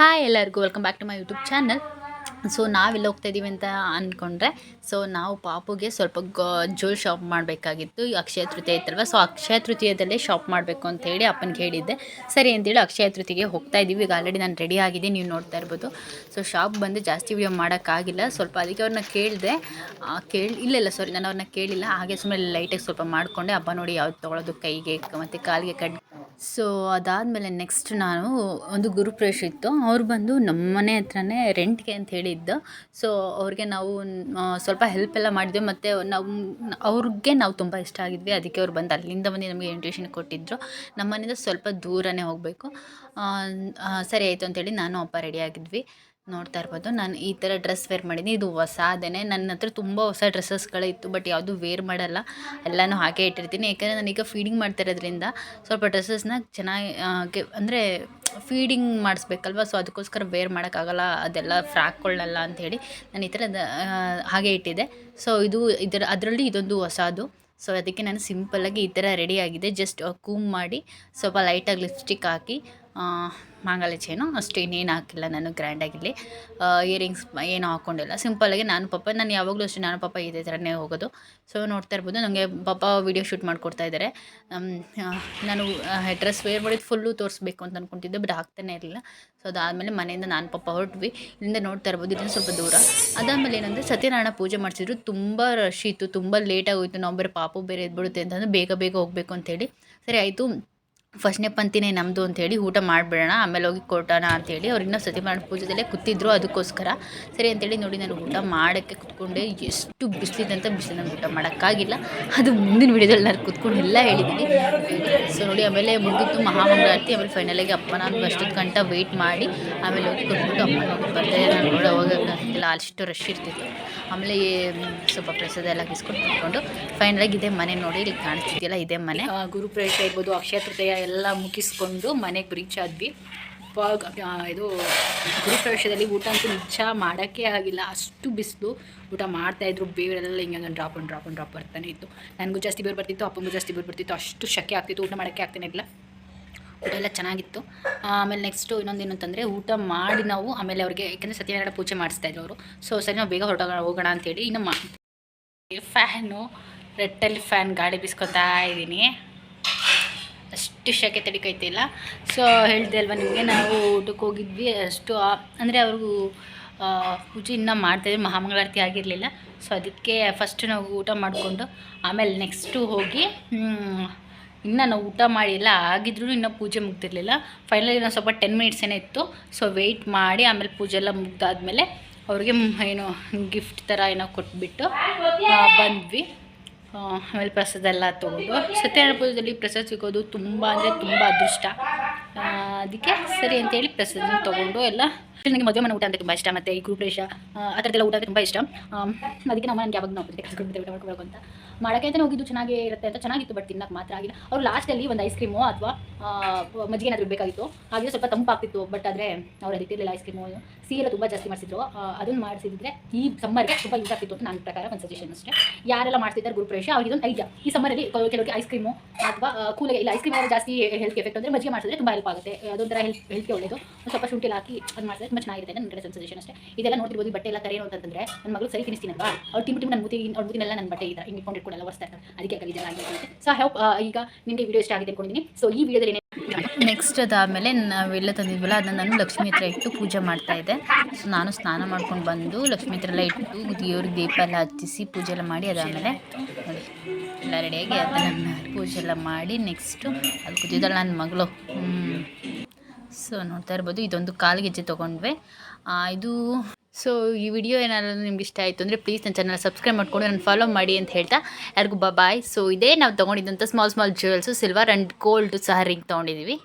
Hi ಎಲ್ಲರಿಗೂ welcome back to my YouTube channel so ನಾವೆಲ್ಲ ಹೋಗ್ತಾ ಇದ್ದೀವಿ ಅಂತ ಅಂದ್ಕೊಂಡ್ರೆ ಸೊ ನಾವು ಪಾಪುಗೆ ಸ್ವಲ್ಪ ಗ ಶಾಪ್ ಮಾಡಬೇಕಾಗಿತ್ತು. ಅಕ್ಷಯ ತೃತೀಯ ಇತ್ತಲ್ವ? ಸೊ ಅಕ್ಷಯ ತೃತೀಯದಲ್ಲೇ ಶಾಪ್ ಮಾಡಬೇಕು ಅಂತ ಹೇಳಿ ಅಪ್ಪನಿಗೆ ಹೇಳಿದ್ದೆ. ಸರಿ ಅಂತೇಳಿ ಅಕ್ಷಯ ತೃತೀಯಗೆ ಹೋಗ್ತಾ ಇದ್ದೀವಿ ಈಗ ಆಲ್ರೆಡಿ ನಾನು ರೆಡಿ ಆಗಿದೆ ನೀವು ನೋಡ್ತಾ ಇರ್ಬೋದು. ಸೊ ಶಾಪ್ ಬಂದು ಜಾಸ್ತಿ ವಿಡಿಯೋ ಮಾಡೋಕ್ಕಾಗಿಲ್ಲ. ಸ್ವಲ್ಪ ಅದಕ್ಕೆ ಅವ್ರನ್ನ ಕೇಳಿದೆ ಕೇಳಿ, ಇಲ್ಲ ಇಲ್ಲ ಸಾರಿ ನಾನು ಅವ್ರನ್ನ ಕೇಳಿಲ್ಲ. ಹಾಗೆ ಸುಮ್ಮನೆ ಲೈಟಾಗಿ ಸ್ವಲ್ಪ ಮಾಡಿಕೊಂಡೆ. ಹಬ್ಬ ನೋಡಿ ಯಾವ್ದು ತೊಗೊಳೋದು, ಕೈಗೆ, ಮತ್ತು ಕಾಲಿಗೆ ಕಡ್ ಸೊ ಅದಾದಮೇಲೆ ನೆಕ್ಸ್ಟ್ ನಾನು ಒಂದು ಗುರು ಇತ್ತು. ಅವ್ರು ಬಂದು ನಮ್ಮ ಮನೆ ಹತ್ರನೇ ರೆಂಟ್ಗೆ ಅಂತ ಹೇಳಿದ್ದು. ಸೊ ಅವ್ರಿಗೆ ನಾವು ಸ್ವಲ್ಪ ಹೆಲ್ಪ್ ಎಲ್ಲ ಮಾಡಿದ್ವಿ. ಮತ್ತು ನಮ್ಮ ಅವ್ರಿಗೆ ನಾವು ತುಂಬ ಇಷ್ಟ ಆಗಿದ್ವಿ. ಅದಕ್ಕೆ ಅವ್ರು ಬಂದು ಅಲ್ಲಿಂದ ಬಂದು ನಮಗೆ ಇನ್ವಿಟೇಷನ್ ಕೊಟ್ಟಿದ್ದರು ನಮ್ಮ ಮನೆಯಿಂದ ಸ್ವಲ್ಪ ದೂರನೇ ಹೋಗಬೇಕು. ಸರಿ ಆಯಿತು ಅಂತೇಳಿ ನಾನು ಅಪ್ಪ ರೆಡಿ ಆಗಿದ್ವಿ. ನೋಡ್ತಾ ಇರ್ಬೋದು. ನಾನು ಈ ಥರ ಡ್ರೆಸ್ ವೇರ್ ಮಾಡಿದ್ದೀನಿ. ಇದು ಹೊಸಾದೇನೆ. ನನ್ನ ಹತ್ರ ತುಂಬ ಹೊಸ ಡ್ರೆಸ್ಸಸ್ಗಳಿತ್ತು ಬಟ್ ಯಾವುದು ವೇರ್ ಮಾಡಲ್ಲ. ಎಲ್ಲನೂ ಹಾಗೆ ಇಟ್ಟಿರ್ತೀನಿ. ಯಾಕಂದರೆ ನಾನೀಗ ಫೀಡಿಂಗ್ ಮಾಡ್ತಾ ಇರೋದ್ರಿಂದ ಸ್ವಲ್ಪ ಡ್ರೆಸ್ಸಸ್ನ ಚೆನ್ನಾಗಿ ಅಂದರೆ ಫೀಡಿಂಗ್ ಮಾಡಿಸ್ಬೇಕಲ್ವ? ಸೊ ಅದಕ್ಕೋಸ್ಕರ ವೇರ್ ಮಾಡೋಕ್ಕಾಗಲ್ಲ. ಅದೆಲ್ಲ ಫ್ರಾಕ್ಗಳನ್ನೆಲ್ಲ ಅಂಥೇಳಿ ನಾನು ಈ ಥರ ಹಾಗೆ ಇಟ್ಟಿದ್ದೆ. ಸೊ ಇದು ಇದರ, ಅದರಲ್ಲಿ ಇದೊಂದು ಹೊಸದು. ಸೊ ಅದಕ್ಕೆ ನಾನು ಸಿಂಪಲ್ಲಾಗಿ ಈ ಥರ ರೆಡಿ ಆಗಿದೆ. ಜಸ್ಟ್ ಕೂಮ್ ಮಾಡಿ ಸ್ವಲ್ಪ ಲೈಟಾಗಿ ಲಿಪ್ಸ್ಟಿಕ್ ಹಾಕಿ ಮಾಂಗಲ್ಯ ಚೈನು ಅಷ್ಟು ಇನ್ನೇನು ಹಾಕಿಲ್ಲ ನಾನು ಗ್ರ್ಯಾಂಡಾಗಿಲ್ಲಿ ಇಯರಿಂಗ್ಸ್ ಏನು ಹಾಕ್ಕೊಂಡಿಲ್ಲ ಸಿಂಪಲ್ಲಾಗಿ ನಾನು ಪಾಪ, ನಾನು ಯಾವಾಗಲೂ ಅಷ್ಟೇ, ನಾನು ಪಾಪ ಇದೇ ಥರನೇ ಹೋಗೋದು. ಸೊ ನೋಡ್ತಾ ಇರ್ಬೋದು ನನಗೆ ಪಾಪ ವೀಡಿಯೋ ಶೂಟ್ ಮಾಡಿಕೊಡ್ತಾ ಇದ್ದಾರೆ ನಾನು ಡ್ರೆಸ್ ವೇರ್ ಮಾಡಿದ್ದು ಫುಲ್ಲು ತೋರಿಸ್ಬೇಕು ಅಂತ ಅಂದ್ಕೊತಿದ್ದೆ ಬಟ್ ಹಾಕ್ತಾನೆ ಇರಲಿಲ್ಲ. ಸೊ ಅದಾದಮೇಲೆ ಮನೆಯಿಂದ ನಾನು ಪಾಪ ಹೊರಟ್ವಿ. ಇಲ್ಲಿಂದ ನೋಡ್ತಾ ಇರ್ಬೋದು ಇದನ್ನು ಸ್ವಲ್ಪ ದೂರ. ಅದಾದಮೇಲೆ ಏನಂದರೆ, ಸತ್ಯನಾರಾಯಣ ಪೂಜೆ ಮಾಡಿಸಿದ್ರು. ತುಂಬ ರಶ್ ಇತ್ತು, ತುಂಬ ಲೇಟಾಗೋಯ್ತು ನಾವು ಬೇರೆ ಪಾಪು ಬೇರೆ ಎದ್ಬಿಡುತ್ತೆ ಅಂತಂದ್ರೆ ಬೇಗ ಬೇಗ ಹೋಗಬೇಕು ಅಂತೇಳಿ ಸರಿ, ಆಯಿತು. ಫಸ್ಟ್ನೇ ಪಂತಿನೇ ನಮ್ಮದು ಅಂಥೇಳಿ ಊಟ ಮಾಡಿಬಿಡೋಣ, ಆಮೇಲೆ ಹೋಗಿ ಕೊಟ್ಟೋಣ ಅಂಥೇಳಿ ಅವ್ರು ಇನ್ನೂ ಪೂಜೆದಲ್ಲೇ ಕೂತಿದ್ರು ಅದಕ್ಕೋಸ್ಕರ. ಸರಿ ಅಂತೇಳಿ ನೋಡಿ ನಾನು ಊಟ ಮಾಡೋಕ್ಕೆ ಕೂತ್ಕೊಂಡೆ, ಎಷ್ಟು ಬಿಸಿಲಿದಂತ ಬಿಸಿಲು ನಾನು ಊಟ ಮಾಡೋಕ್ಕಾಗಿಲ್ಲ. ಅದು ಮುಂದಿನ ವಿಡಿಯೋದಲ್ಲಿ ನಾನು ಕೂತ್ಕೊಂಡು ಎಲ್ಲ ಹೇಳಿದ್ದೀನಿ. ಸೊ ನೋಡಿ ಆಮೇಲೆ ಮುಗಿತು ಮಹಾಮಂಗಳಾರತಿ, ಆಮೇಲೆ ಫೈನಲಾಗಿ ಅಪ್ಪ ನಾನು ಅಷ್ಟೊತ್ತು ಗಂಟ ವೆಯ್ಟ್ ಮಾಡಿ, ಆಮೇಲೆ ಹೋಗಿ ಕೊಟ್ಬಿಟ್ಟು ಅಪ್ಪ ಹೋಗಿ ಬರ್ತಾರೆ ನಾನು ಕೂಡ ಹೋಗೋಕ್ಕಾಗಿಲ್ಲ ಅಷ್ಟು ರಶ್ ಇರ್ತಿತ್ತು. ಆಮೇಲೆ ಸ್ವಲ್ಪ ಪ್ರಸಾದ ಎಲ್ಲ ಕಿಸ್ಕೊಂಡು ಕುತ್ಕೊಂಡು ಫೈನಲಾಗಿ ಇದೇ ಮನೆ ನೋಡಿ ಇಲ್ಲಿ ಕಾಣಿಸ್ತಿದೆಯಲ್ಲ, ಇದೇ ಮನೆ. ಗುರುಪ್ರವೇಶ ಇರ್ಬೋದು, ಅಕ್ಷಯ ತೃತೀಯ ಎಲ್ಲ ಮುಗಿಸ್ಕೊಂಡು ಮನೆಗೆ ರೀಚ್ ಆದ್ವಿ. ಇದು ಗುರುಪ್ರವೇಶದಲ್ಲಿ ಊಟ ಅಂತೂ ನಿಜ ಮಾಡೋಕ್ಕೆ ಆಗಿಲ್ಲ. ಅಷ್ಟು ಬಿಸಿಲು. ಊಟ ಮಾಡ್ತಾಯಿದ್ರು ಬೇರೆಲ್ಲ ಹಿಂಗೆ ಡ್ರಾಪ್ ಒಂದು ಡ್ರಾಪ್ ಡ್ರಾಪ್ ಬರ್ತಾನೆ ಇತ್ತು. ನನಗೂ ಜಾಸ್ತಿ ಬೇರೆ ಬರ್ತಿತ್ತು, ಅಪ್ಪಂಗೂ ಜಾಸ್ತಿ ಬೇರೆ ಬರ್ತಿತ್ತು. ಅಷ್ಟು ಶಕೆ ಆಗ್ತಿತ್ತು, ಊಟ ಮಾಡೋಕ್ಕೆ ಆಗ್ತಾನೆ ಇಲ್ಲ ಊಟ ಎಲ್ಲ ಚೆನ್ನಾಗಿತ್ತು. ಆಮೇಲೆ ನೆಕ್ಸ್ಟು ಏನು ಅಂತಂದರೆ ಊಟ ಮಾಡಿ ನಾವು ಆಮೇಲೆ ಅವ್ರಿಗೆ, ಯಾಕಂದರೆ ಸತ್ಯನಾರಾಯಣ ಪೂಜೆ ಮಾಡಿಸ್ತಾ ಇದ್ರು ಅವರು ಸೊ ಸರಿ ನಾವು ಬೇಗ ಹೊರಟೋಗ ಹೋಗೋಣ ಅಂತೇಳಿ ಇನ್ನು ಮಾ ಫ್ಯಾನು ರೆಟ್ಟಲ್ಲಿ ಫ್ಯಾನ್ ಗಾಳಿ ಬೀಸ್ಕೊತಾ ಇದ್ದೀನಿ. ಅಷ್ಟು ಶಕೆ ತಡಿಕೈತಿಲ್ಲ ಸೊ ಹೇಳಿದೆ ಅಲ್ವಾ ನಿಮಗೆ, ನಾವು ಊಟಕ್ಕೆ ಹೋಗಿದ್ವಿ. ಅಷ್ಟು ಅಂದರೆ ಅವ್ರಿಗೂ ಪೂಜೆ ಇನ್ನೂ ಮಾಡ್ತಾಯಿದ್ವಿ ಮಹಾಮಂಗಳಾರತಿ ಆಗಿರಲಿಲ್ಲ. ಸೊ ಅದಕ್ಕೆ ಫಸ್ಟ್ ನಾವು ಊಟ ಮಾಡಿಕೊಂಡು ಆಮೇಲೆ ನೆಕ್ಸ್ಟು ಹೋಗಿ ಇನ್ನು ನಾವು ಊಟ ಮಾಡಿಲ್ಲ ಆಗಿದ್ರೂ ಇನ್ನೂ ಪೂಜೆ ಮುಗ್ದಿರಲಿಲ್ಲ. ಫೈನಲಿ ನಾನು ಸ್ವಲ್ಪ ಟೆನ್ ಮಿನಿಟ್ಸ್ ಏನೋ ಇತ್ತು. ಸೊ ವೆಯ್ಟ್ ಮಾಡಿ ಆಮೇಲೆ ಪೂಜೆ ಎಲ್ಲ ಮುಗ್ದಾದ್ಮೇಲೆ ಅವ್ರಿಗೆ ಏನು ಗಿಫ್ಟ್ ಥರ ಏನೋ ಕೊಟ್ಬಿಟ್ಟು ಬಂದ್ವಿ. ಆಮೇಲೆ ಪ್ರಸಾದ ಎಲ್ಲ ತೊಗೊಂಡು. ಸತ್ಯನಾರಾಯಣ ಪೂಜೆಯಲ್ಲಿ ಪ್ರಸಾದ ಸಿಗೋದು ತುಂಬ ಅಂದರೆ ತುಂಬ ಅದೃಷ್ಟ. ಅದಕ್ಕೆ ಸರಿ ಅಂತೇಳಿ ಪ್ರಸಾದ ತೊಗೊಂಡು ಎಲ್ಲ. ನನಗೆ ಮದುವೆ ಮನೆ ಊಟ ಅಂದರೆ ತುಂಬ ಇಷ್ಟ, ಮತ್ತು ಈ ಗೃಹಪ್ರವೇಶ ಆ ಥರದೆಲ್ಲ ಊಟ ಅಂದರೆ ತುಂಬ ಇಷ್ಟ. ಅದಕ್ಕೆ ನಮ್ಮ ನನಗೆ ಯಾವಾಗ ನಾವು ಕರ್ಸ್ಕೊಂಡು ಊಟ ಮಾಡ್ಕೊಬೇಕು ಅಂತ. ಮಾಡೋಕ್ಕೆ ಅಂತ ಹೋಗಿದ್ದು, ಚೆನ್ನಾಗೇ ಇರುತ್ತೆ ಅಂತ ಚೆನ್ನಾಗಿತ್ತು ಬಟ್ ತಿನ್ನಕ್ಕೆ ಮಾತ್ರ ಆಗಿಲ್ಲ. ಅವ್ರು ಲಾಸ್ಟಲ್ಲಿ ಒಂದು ಐಸ್ ಕ್ರೀಮು ಅಥವಾ ಮಜ್ಜಿಗೆ ಏನಾದರೂ ಬೇಕಾಗಿತ್ತು ಹಾಗೆ ಸ್ವಲ್ಪ ತಂಪಾಗ್ತಿತ್ತು ಬಟ್ ಆದರೆ ಅವ್ರು ಅದಕ್ಕಿರಲಿಲ್ಲ ಐಸ್ ಕ್ರೀಮು ಸೀ ಎಲ್ಲ ತುಂಬ ಜಾಸ್ತಿ ಮಾಡಿಸಿದ್ರು. ಅದನ್ನು ಮಾಡಿಸಿದ್ರೆ ಈ ಸಮ್ಮರ್ಗೆ ತುಂಬ ಯೂಸ್ ಆಗ್ತಿತ್ತು ಅಂತ ನನ್ನ ಪ್ರಕಾರ ಒಂದು ಸಜೆಷನ್ ಅಷ್ಟೇ. ಯಾರೆಲ್ಲ ಮಾಡ್ತಿದ್ದಾರೆ ಗುರುಪ್ರವೇಶ ಅವ್ರಿಗೆ ಒಂದು ಐಡಿಯಾ ಈ ಸಮ್ಮರಲ್ಲಿ ಕೆಲವರಿಗೆ ಐಸ್ ಕ್ರೀಮು ಅಥವಾ ಕೂಲಿಗೆ ಇಲ್ಲ ಐಸ್ ಕ್ರೀಮ್ ಜಾಸ್ತಿ ಹೆಲ್ತ್ ಎಫೆಕ್ಟ್ ಅಂದರೆ ಮಜ್ಜಿಗೆ ಮಾಡಿಸಿದ್ರೆ ತುಂಬ ಹೆಲ್ಪ್ ಆಗುತ್ತೆ. ಅದೊಂಥರ ಹೆಲ್ತ್ ಹೆಲ್ತ್ಗೆ ಒಳ್ಳೆಯದು ಒಂದು ಸ್ವಲ್ಪ ಶುಂಠಿ ಹಾಕಿ ಅದು ಮಾಡಿದ್ರೆ ತುಂಬ ಚೆನ್ನಾಗಿರುತ್ತೆ. ನನ್ನ ಕಡೆ ಸೆನ್ಸೇಷನ್ ಅಷ್ಟೇ. ಇದೆಲ್ಲ ನೋಡ್ತಿರ್ಬೋದು ಬಟ್ಟೆ ಎಲ್ಲ ಕರೆ ಏನು ಅಂತಂದ್ರೆ ನನ್ನ ಮಗಳು ಸರಿ ತಿನ್ನಿಸ್ತೀನಲ್ವಾ? ಅವ್ರು ತಿಂಬಿಟ್ಟು ನನ್ನ ಮೂತಿ ಅವ್ರ ಮುತಿನೆಲ್ಲ ನನ್ನ ಬಟ್ಟೆ ಈ ಹಿಂಗೆ ಹಿಂಗೆ ಇಟ್ಕೊಂಡಿಟ್ಕೊಂಡೆಲ್ಲ ಒರೆಸ್ತಾ ಇರ್ತಾರೆ ಅದಕ್ಕೆ ಕಲಿದೆಲ್ಲ ಆಗಿರುತ್ತೆ ಸೊ ಹೆಲ್ಪ್ ಈಗ ನಿಮಗೆ ವಿಡಿಯೋ ಇಷ್ಟ ಆಗಿದೆ ಅನ್ಕೊಂಡಿದ್ದೀನಿ ಸೊ ಈ ವಿಡಿಯೋದಲ್ಲಿ ನೆಕ್ಸ್ಟ್ ಅದಾದಮೇಲೆ ನಾವೆಲ್ಲ ತಂದಿದ್ವಲ್ಲ, ಅದನ್ನ ನಾನು ಲಕ್ಷ್ಮಿ ಹತ್ರ ಇಟ್ಟು ಪೂಜೆ ಮಾಡ್ತಾ ಇದ್ದೆ. ಸೊ ನಾನು ಸ್ನಾನ ಮಾಡ್ಕೊಂಡು ಬಂದು ಲಕ್ಷ್ಮಿ ಹತ್ರ ಎಲ್ಲ ಇಟ್ಟು ದೇವ್ರಿಗೆ ದೀಪ ಎಲ್ಲ ಹಚ್ಚಿಸಿ ಪೂಜೆ ಎಲ್ಲ ಮಾಡಿ ಅದಾದಮೇಲೆ ನೋಡಿ, ಎಲ್ಲ ರೆಡಿಯಾಗಿ ಅದನ್ನು ಪೂಜೆ ಎಲ್ಲ ಮಾಡಿ ನೆಕ್ಸ್ಟು ಅದು ಕೂತಿದ್ದಾಳೆ ನನ್ನ ಮಗಳು. ಸೊ ನೋಡ್ತಾ ಇರ್ಬೋದು, ಇದೊಂದು ಕಾಲು ಗೆಜ್ಜೆ ತೊಗೊಂಡ್ವಿ ಇದು ಸೊ ಈ ವಿಡಿಯೋ ಏನಾದರೂ ನಿಮ್ಗೆ ಇಷ್ಟ ಆಯಿತು ಅಂದರೆ ಪ್ಲೀಸ್ ನನ್ನ ಚಾನಲ್ ಸಬ್ಸ್ಕ್ರೈಬ್ ಮಾಡ್ಕೊಂಡು ನಾನು ಫಾಲೋ ಮಾಡಿ ಅಂತ ಹೇಳ್ತಾ ಯಾರಿಗೂ ಬಾಯ್ ಸೊ ಇದೇ ನಾವು ತೊಗೊಂಡಿದ್ದಂಥ small small jewels silver and gold ಸಹ ರಿಂಗ್ ತೊಗೊಂಡಿದ್ದೀವಿ